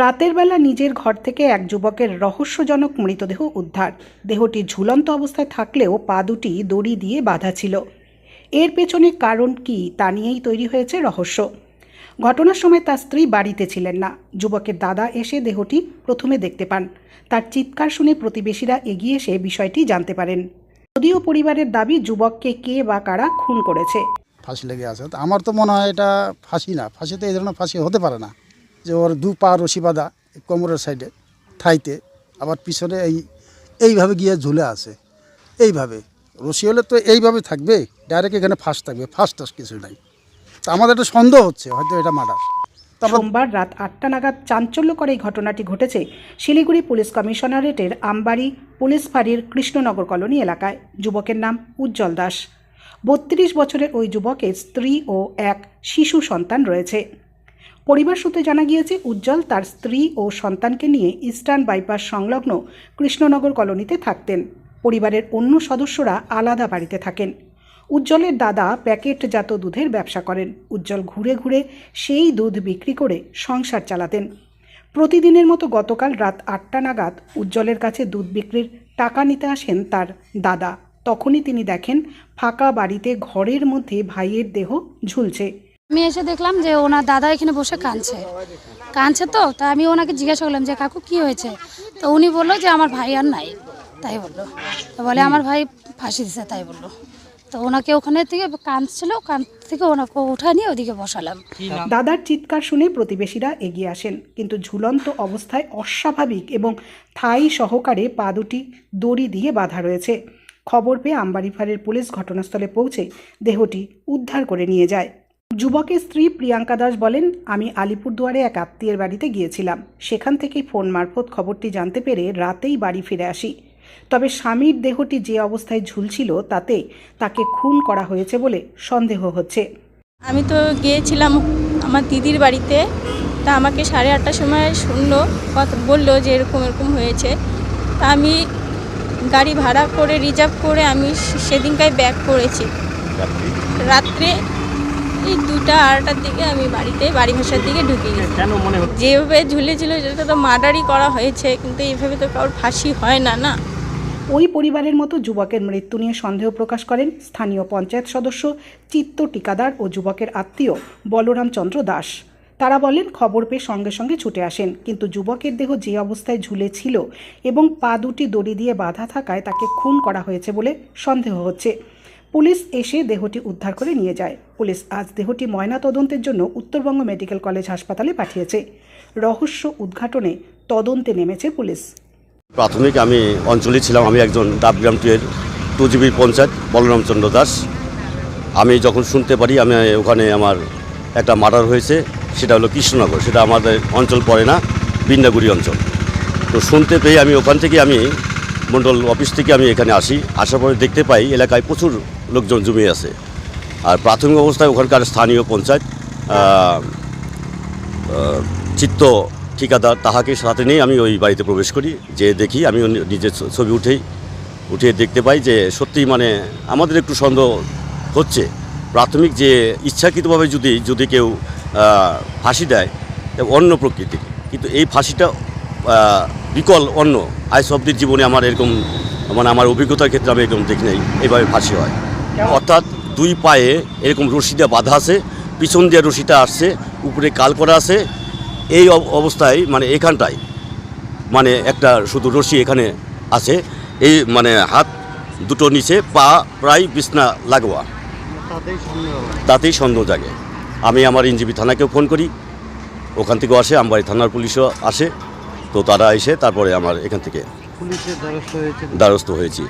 রাতের বেলা নিজের ঘর থেকে এক যুবকের রহস্যজনক মৃতদেহ উদ্ধার। দেহটি ঝুলন্ত অবস্থায় থাকলেও পা দুটি দড়ি দিয়ে বাঁধা ছিল। এর পেছনে কারণ কি তা নিয়েই তৈরি হয়েছে রহস্য। ঘটনার সময় তার স্ত্রী বাড়িতে ছিলেন না। যুবকের দাদা এসে দেহটি প্রথমে দেখতে পান। তার চিৎকার শুনে প্রতিবেশীরা এগিয়ে এসে বিষয়টি জানতে পারেন। যদিও পরিবারের দাবি যুবককে কে বা কারা খুন করেছে। ফাঁসি লেগে আছে। আমার তো মনে হয় এটা ফাঁসি না। ফাঁসি তো এই ধরনের ফাঁসি হতে পারে না। যে ওর দু পা রশি বাঁধা কোমরের সাইডে, থাইতে। আবার পিছনে এই, এইভাবে গিয়ে ঝুলে আছে। এইভাবে। রশি হলে তো এইভাবে থাকবে ডাইরেক্ট এখানে ফাঁস থাকবে, ফাঁস টাস কিছু নাই। তো আমাদের একটা সন্দেহ হচ্ছে, হয়তো এটা মার্ডার সোমবার রাত আটটা নাগাদ চাঞ্চল্যকর এই ঘটনাটি ঘটেছে শিলিগুড়ি পুলিশ কমিশনারেটের আমবাড়ি পুলিশ ফাঁড়ির কৃষ্ণনগর কলোনি এলাকায়। যুবকের নাম উজ্জ্বল দাস। বত্রিশ বছরের ওই যুবকের স্ত্রী ও এক শিশু সন্তান রয়েছে। পরিবার সূত্রে জানা গিয়েছে, উজ্জ্বল তার স্ত্রী ও সন্তানকে নিয়ে ইস্টার্ন বাইপাস সংলগ্ন কৃষ্ণনগর কলোনিতে থাকতেন। পরিবারের অন্য সদস্যরা আলাদা বাড়িতে থাকেন। উজ্জ্বলের দাদা প্যাকেটজাত দুধের ব্যবসা করেন। উজ্জ্বল ঘুরে ঘুরে সেই দুধ বিক্রি করে সংসার চালাতেন। প্রতিদিনের মতো গতকাল রাত আটটা নাগাদ উজ্জ্বলের কাছে দুধ বিক্রির টাকা নিতে আসেন তার দাদা। তখনই তিনি দেখেন ফাঁকা বাড়িতে ঘরের মধ্যে ভাইয়ের দেহ ঝুলছে। আমি এসে দেখলাম যে ওনার দাদা এখানে বসে কাঁদছে। কাঁদছে তো তা আমি ওনাকে জিজ্ঞাসা করলাম যে কাকু কি হয়েছে? তো উনি বলল যে আমার ভাই আর নাই। তাই বলল। তো বলে আমার ভাই ফাঁসি দিছে তাই বলল। তো ওনাকে ওখানে থেকে কাঁদছিল কান থেকে ওনাকে উঠায় নিয়ে ওদিকে বসালাম। দাদার চিৎকার শুনে প্রতিবেশীরা এগিয়ে আসেন কিন্তু ঝুলন্ত অবস্থায় অস্বাভাবিক এবং থাই সহকারে পা দুটি দড়ি দিয়ে বাঁধা রয়েছে। খবর পেয়ে আমবাড়িফাড়ের পুলিশ ঘটনাস্থলে পৌঁছে দেহটি উদ্ধার করে নিয়ে যায়। যুবকের স্ত্রী প্রিয়াঙ্কা দাস বলেন আমি আলিপুরদুয়ারে এক আত্মীয়ের বাড়িতে গিয়েছিলাম। সেখান থেকেই ফোন মারফত খবরটি জানতে পেরে রাতেই বাড়ি ফিরে আসি। তবে স্বামীর দেহটি যে অবস্থায় ঝুলছিল তাতে তাকে খুন করা হয়েছে বলে সন্দেহ হচ্ছে। আমি তো গিয়েছিলাম আমার দিদির বাড়িতে। তা আমাকে সাড়ে আটটার সময় শুনলো কথা বলল যে এরকম এরকম হয়েছে। তা আমি গাড়ি ভাড়া করে রিজার্ভ করে আমি সে- সেদিনকায় ব্যাক করেছি। রাত্রে এই দুটা আড়াটার দিকে আমি বাড়িতে বাড়ি ভাষার দিকে ঢুকে গেছি। কেন মনে হচ্ছে? যেভাবে ঝুলেছিল সেটা তো মার্ডারই করা হয়েছে কিন্তু এইভাবে তো কারোর ফাঁসি হয় না না? ওই পরিবারের মতো যুবকের মৃত্যু নিয়ে সন্দেহ প্রকাশ করেন স্থানীয় পঞ্চায়েত সদস্য চিত্ত টিকাদার ও যুবকের আত্মীয় বলরাম চন্দ্র দাস। তারা বলেন খবর পেয়ে সঙ্গে সঙ্গে ছুটে আসেন কিন্তু যুবকের দেহ যে অবস্থায় ঝুলে ছিল এবং পা দুটি দড়ি দিয়ে বাধা থাকায় তাকে খুন করা হয়েছে বলে সন্দেহ হচ্ছে। পুলিশ এসে দেহটি উদ্ধার করে নিয়ে যায়। পুলিশ আজ দেহটি ময়না তদন্তের জন্য উত্তরবঙ্গ মেডিকেল কলেজ হাসপাতালে পাঠিয়েছে। রহস্য উদ্ঘাটনে তদন্তে নেমেছে পুলিশ। প্রাথমিক আমি অঞ্চলে ছিলাম, আমি একজন ডাবগ্রাম টু এর টু জিবি পঞ্চায়েত বলরামচন্দ্র দাস। আমি যখন শুনতে পারি, আমি ওখানে আমার একটা মার্ডার হয়েছে, সেটা হলো কৃষ্ণনগর, সেটা আমাদের অঞ্চল পড়ে না, বিন্দাগুড়ি অঞ্চল। তো শুনতে পেয়ে আমি ওখান থেকে আমি মণ্ডল অফিস থেকে আমি এখানে আসি, আসার পরে দেখতে পাই, এলাকায় প্রচুর লোকজন জমে আছে। আর প্রাথমিক অবস্থায় ওখানকার স্থানীয় পঞ্চায়েত চিত্ত ঠিকাদার তাহাকে সাথে নিয়ে আমি ওই বাড়িতে প্রবেশ করি। যে দেখি আমি নিজের ছবি উঠেই উঠে দেখতে পাই যে সত্যিই মানে আমাদের একটু সন্দেহ হচ্ছে। প্রাথমিক যে ইচ্ছাকৃতভাবে যদি যদি কেউ ফাঁসি দেয় অন্য প্রকৃতির। কিন্তু এই ফাঁসিটা বিকল অন্য। আইস অব্দির জীবনে আমার এরকম মানে আমার অভিজ্ঞতার ক্ষেত্রে আমি এরকম দেখি নাই এইভাবে ফাঁসি হয়। অর্থাৎ দুই পায়ে এরকম রশিটা বাঁধা আছে পিছন দিয়ে রশিটা আসছে উপরে কাল করা আছে। এই অব- অবস্থায় মানে এখানটায় মানে একটা শুধু রশি এখানে আছে। এই মানে হাত দুটো নিচে পা প্রায় বিছনা লাগোয়া। তাতেই সন্দেহ জাগে। আমি আমার ইনজিবি থানাকেও ফোন করি। ওখান থেকেও আসে আমবাড়ি থানার পুলিশও আসে। তো তারা এসে তারপরে আমার এখান থেকে দ্বারস্থ হয়েছি।